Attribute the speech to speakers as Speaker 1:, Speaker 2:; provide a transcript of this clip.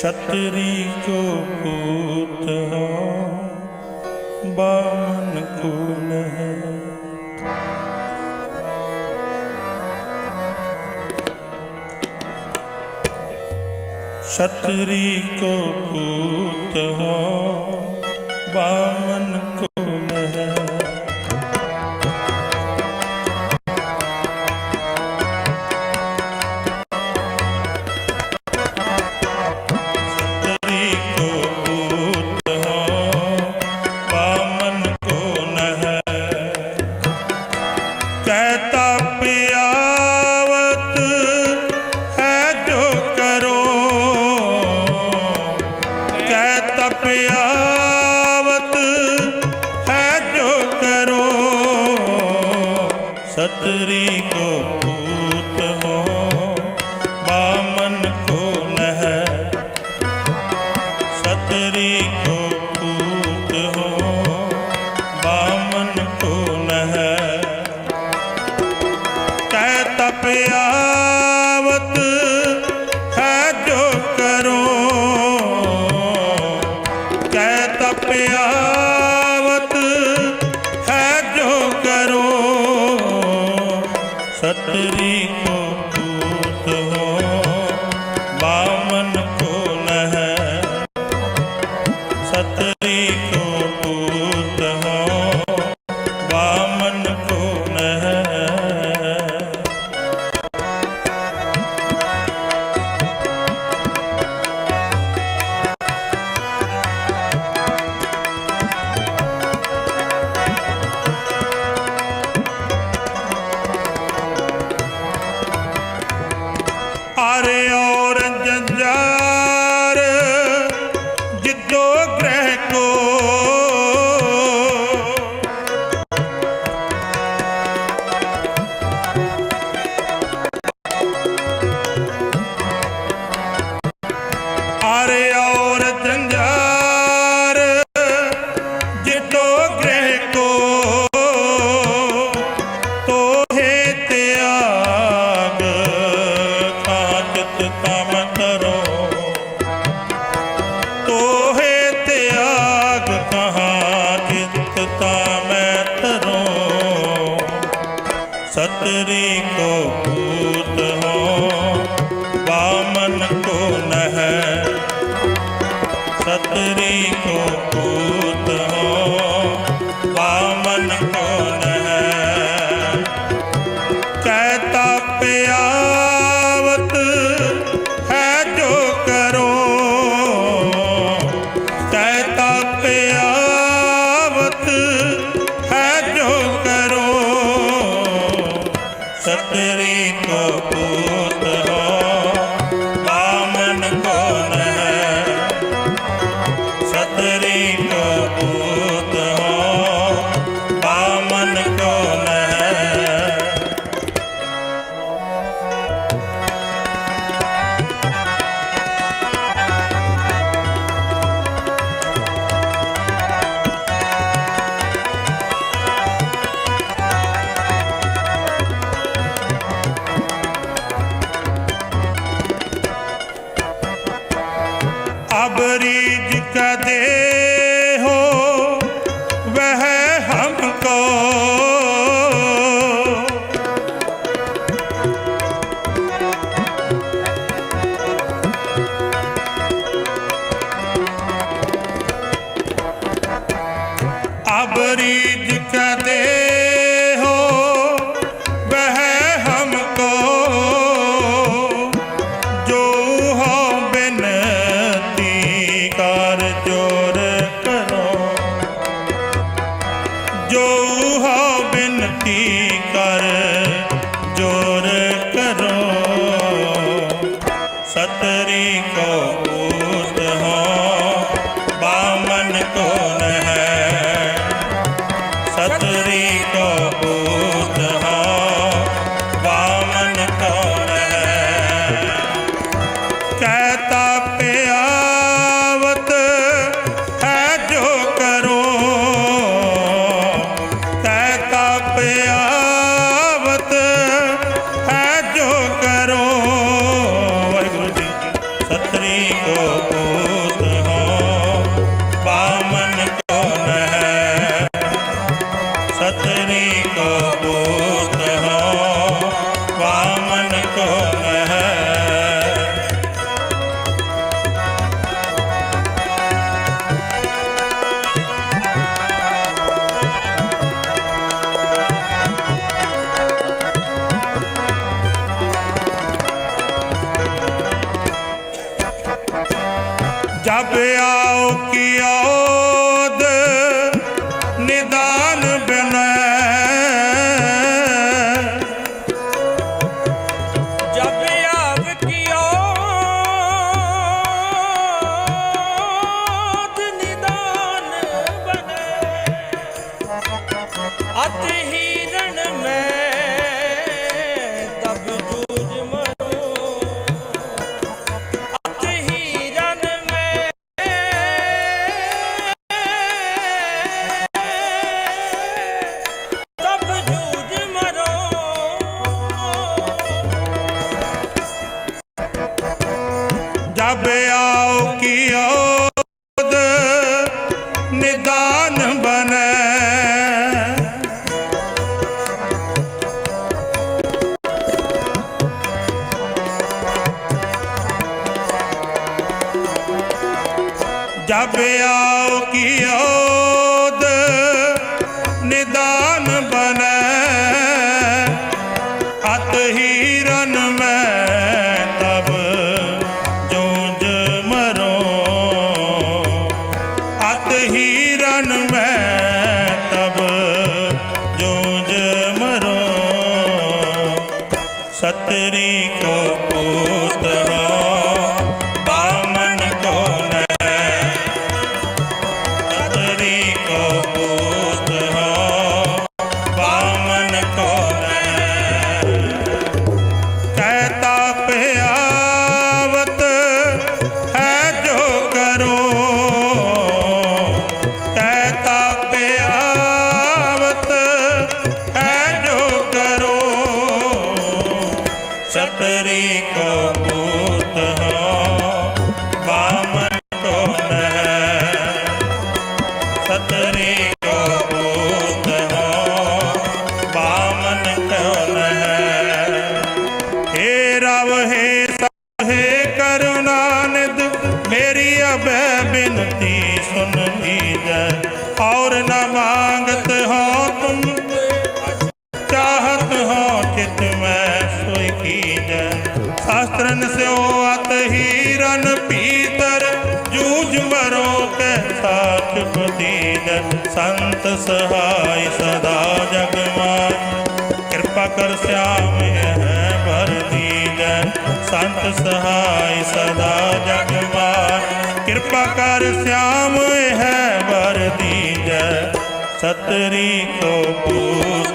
Speaker 1: ਛਤਰੀ ਕੋ ਪੂਤ ਹਾਂ ਬਾਮਨ ਕੋ ਨਹਿ ਛਤਰੀ ਕੋ ਪੂਤ ਹਾਂ ਬਾਮਨ ਪਿਆਵਤ ਹੈ ਜੋ ਕਰੋ ਸਤਰੀ ਕੋ ਭੂਤ ਹੋ ਬਾਮਨ ਕੋ ਨਹਿ ਸਤਰੀ ਪਿਆਵਤ ਹੈ ਜੋ ਕਰੋ ਸਤਰੀ ਸਤਰੀ ਕੋ ਭੂਤ ਹੋ ਬਾਮਨ ਕੋ ਨਹਿ। ਸਤਰੀ ਕੋ ਭੂਤ ਹੋ ਬਾਮਨ ਕੋ ਨਹਿ। ਕਹਿ ਤਾਪਿਆਵਤ তো না ਜਬ ਆਓ ਕੀ ਔਦ ਨਿਦਾਨ ਬਨੈ।
Speaker 2: ਜਬ
Speaker 1: ਆਓ ਕੀ ਔਦ ਬਿਨਤੀ ਸੁਨ ਲੀਜੈ ਔਰ ਨਾ ਮੰਗਤ ਹੋ ਤੁਮ। ਚਾਹਤ ਹੋ ਚਿਤ ਮੈਂ ਸੋਈ ਕੀਜੈ। ਸਾਸਤਰਨ ਸਿਓ ਅਤ ਹੀਰਨ ਪੀਤਰ, ਜੂਝ ਮਰੋ ਕੈ ਸਾਚ ਬਦੀਨ। ਸੰਤ ਸਹਾਈ ਸਦਾ ਜਗ ਮਾਨ। ਕਿਰਪਾ ਕਰ ਸਿਆਮ ਹੈ ਭਰ ਦੀਨ। ਸੰਤ ਸਹਾਈ ਸਦਾ ਜਗ ਮਾਨ। ਕਿਰਪਾ ਕਰ ਸਿਆਮ ਹੈ ਵਰਦੀ ਦੀਜੈ ਸਤਰੀ ਕੋ ਪੂਤ